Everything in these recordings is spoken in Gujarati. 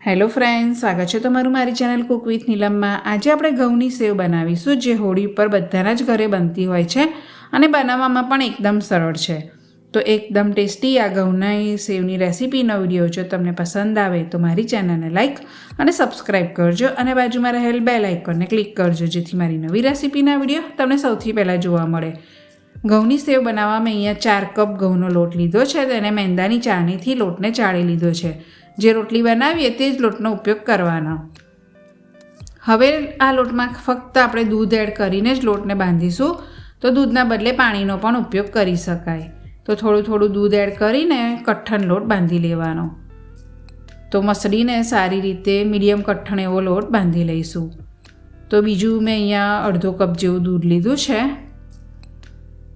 હેલો ફ્રેન્ડ સ્વાગત છે તમારું મારી ચેનલ કુક વિથ નીલમમાં. આજે આપણે ઘઉંની સેવ બનાવીશું, જે હોળી ઉપર બધાના જ ઘરે બનતી હોય છે અને બનાવવામાં પણ એકદમ સરળ છે. તો એકદમ ટેસ્ટી આ ઘઉંના સેવની રેસીપીનો વીડિયો જો તમને પસંદ આવે તો મારી ચેનલને લાઇક અને સબસ્ક્રાઇબ કરજો અને બાજુમાં રહેલ બેલ આઇકોનને ક્લિક કરજો જેથી મારી નવી રેસીપીના વીડિયો તમને સૌથી પહેલાં જોવા મળે. ઘઉંની સેવ બનાવવા મેં અહીંયા ચાર કપ ઘઉંનો લોટ લીધો છે તેને મેંદાની ચાણીથી લોટને ચાળી લીધો છે. જે રોટલી બનાવીએ તે જ લોટનો ઉપયોગ કરવાનો. હવે આ લોટમાં ફક્ત આપણે દૂધ એડ કરીને જ લોટને બાંધીશું. તો દૂધના બદલે પાણીનો પણ ઉપયોગ કરી શકાય. તો થોડું થોડું દૂધ એડ કરીને કઠણ લોટ બાંધી લેવાનો. તો મસળીને સારી રીતે મીડિયમ કઠ્ઠણ એવો લોટ બાંધી લઈશું. તો બીજું મેં અહીંયા અડધો કપ જેવું દૂધ લીધું છે.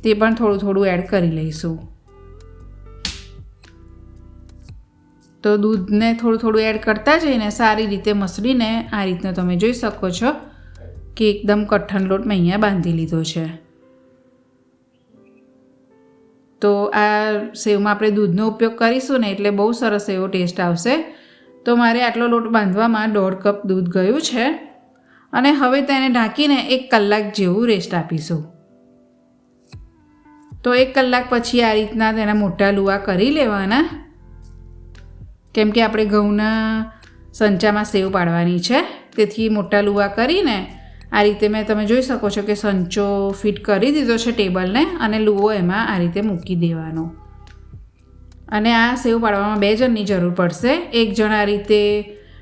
તે પણ થોડું થોડું એડ કરી લઈશું. તો દૂધને થોડું થોડું એડ કરતા જઈને સારી રીતે મસળીને આ રીતનો તમે જોઈ શકો છો કે એકદમ કઠણ લોટ મેં અહીંયા બાંધી લીધો છે. તો આ સેવમાં આપણે દૂધનો ઉપયોગ કરીશું ને એટલે બહુ સરસ એવો ટેસ્ટ આવશે. તો મારે આટલો લોટ બાંધવામાં દોઢ કપ દૂધ ગયું છે. અને હવે તેને ઢાંકીને એક કલાક જેવું રેસ્ટ આપીશું. તો એક કલાક પછી આ રીતના તેના મોટા લુવા કરી લેવાના. કેમ કે આપણે ઘઉંના સંચામાં સેવ પાડવાની છે. તેથી મોટા લુવા કરીને આ રીતે મેં તમે જોઈ શકો છો કે સંચો ફિટ કરી દીધો છે ટેબલને અને લુવો એમાં આ રીતે મૂકી દેવાનો. અને આ સેવ પાડવામાં બે જણની જરૂર પડશે. એક જણ આ રીતે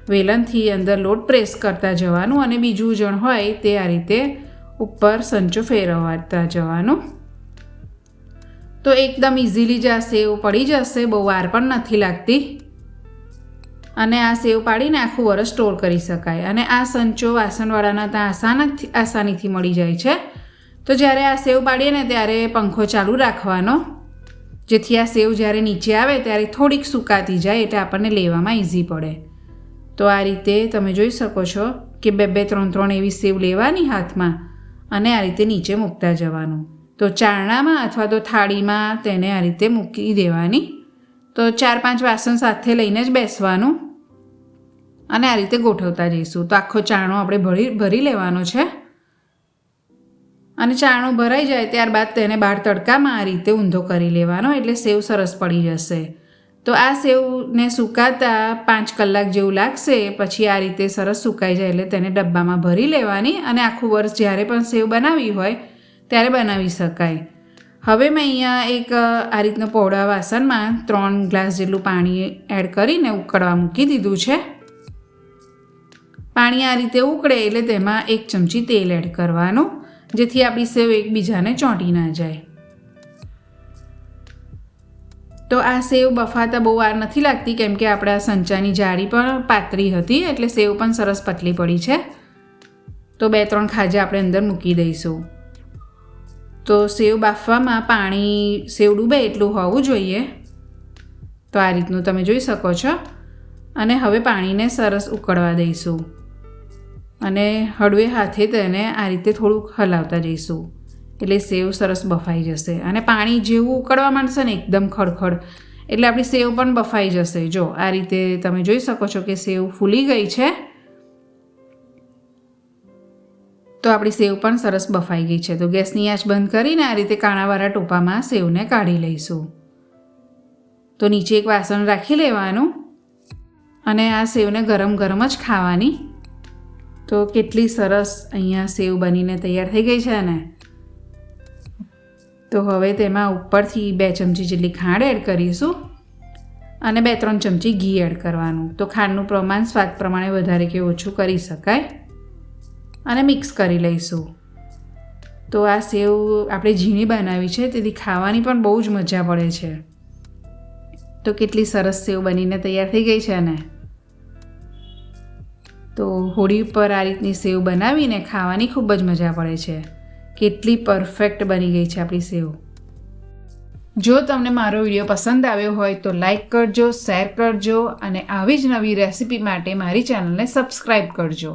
વેલણથી અંદર લોટ પ્રેસ કરતા જવાનું અને બીજું જણ હોય તે આ રીતે ઉપર સંચો ફેરવતા જવાનું. તો એકદમ ઇઝીલી જ આ પડી જશે, બહુ વાર પણ નથી લાગતી. અને આ સેવ પાડીને આખું વરસ સ્ટોર કરી શકાય. અને આ સંચો વાસણવાળાના ત્યાં આસાનથી આસાનીથી મળી જાય છે. તો જ્યારે આ સેવ પાડીએ ને ત્યારે પંખો ચાલુ રાખવાનો. જેથી આ સેવ જ્યારે નીચે આવે ત્યારે થોડીક સુકાતી જાય એટલે આપણને લેવામાં ઇઝી પડે. તો આ રીતે તમે જોઈ શકો છો કે બે બે, ત્રણ ત્રણ એવી સેવ લેવાની હાથમાં અને આ રીતે નીચે મૂકતા જવાનું. તો ચારણામાં અથવા તો થાળીમાં તેને આ રીતે મૂકી દેવાની. તો ચાર પાંચ વાસણ સાથે લઈને જ બેસવાનું અને આ રીતે ગોઠવતા જઈશું. તો આખો ચાણો આપણે ભરી ભરી લેવાનો છે. અને ચાણો ભરાઈ જાય ત્યારબાદ તેને બહાર તડકામાં આ રીતે ઊંધો કરી લેવાનો એટલે સેવ સરસ પડી જશે. તો આ સેવને સુકાતા પાંચ કલાક જેવું લાગશે, પછી આ રીતે સરસ સુકાઈ જાય એટલે તેને ડબ્બામાં ભરી લેવાની અને આખું વર્ષ જ્યારે પણ સેવ બનાવી હોય ત્યારે બનાવી શકાય. હવે મેં અહીંયા એક આ રીતના પૌડા વાસણમાં ત્રણ ગ્લાસ જેટલું પાણી એડ કરીને ઉકળવા મૂકી દીધું છે. પાણી આ રીતે ઉકળે એટલે તેમાં એક ચમચી તેલ એડ કરવાનું, જેથી આપણી સેવ એકબીજાને ચોંટી ના જાય. તો આ સેવ બફાતા બહુ વાર નથી લાગતી, કેમ કે આપણા સંચાની જાળી પણ પાતળી હતી, એટલે સેવ પણ સરસ પતલી પડી છે. તો બે ત્રણ ખાજા આપણે અંદર મૂકી દઈશું. તો સેવ બાફવામાં પાણી સેવ ડૂબે એટલું હોવું જોઈએ. તો આ રીતનું તમે જોઈ શકો છો. અને હવે પાણીને સરસ ઉકળવા દઈશું. અને હળવે હાથે તેને આ રીતે થોડુંક હલાવતા જઈશું. એટલે સેવ સરસ બફાઈ જશે. અને પાણી જેવું ઉકળવા માંડશે ને એકદમ ખડખડ, એટલે આપણી સેવ પણ બફાઈ જશે. જો, આ રીતે તમે જોઈ શકો છો કે સેવ ફૂલી ગઈ છે. તો આપણી સેવ પણ સરસ બફાઈ ગઈ છે. તો ગેસની આંચ બંધ કરીને આ રીતે કાણાવાળા ટોપામાં સેવને કાઢી લઈશું. તો નીચે એક વાસણ રાખી લેવાનું અને આ સેવને ગરમ ગરમ જ ખાવાની. તો કેટલી સરસ અહીંયા સેવ બનીને તૈયાર થઈ ગઈ છે ને. તો હવે તેમાં ઉપરથી બે ચમચી જેટલી ખાંડ એડ કરીશું અને બે ત્રણ ચમચી ઘી એડ કરવાનું. તો ખાંડનું પ્રમાણ સ્વાદ પ્રમાણે વધારે કે ઓછું કરી શકાય. અને મિક્સ કરી લઈશું. તો આ સેવ આપણે ઝીણી બનાવી છે, તેથી ખાવાની પણ બહુ જ મજા પડે છે. તો કેટલી સરસ સેવ બનીને તૈયાર થઈ ગઈ છે ને તો હોળી ઉપર આ રીતની સેવ બનાવીને ખાવાની ખૂબ જ મજા પડે છે. કેટલી પરફેક્ટ બની ગઈ છે આપણી સેવ. જો તમને મારો વીડિયો પસંદ આવ્યો હોય તો લાઈક કરજો, શેર કરજો અને આવી જ નવી રેસીપી માટે મારી ચેનલને સબસ્ક્રાઈબ કરજો.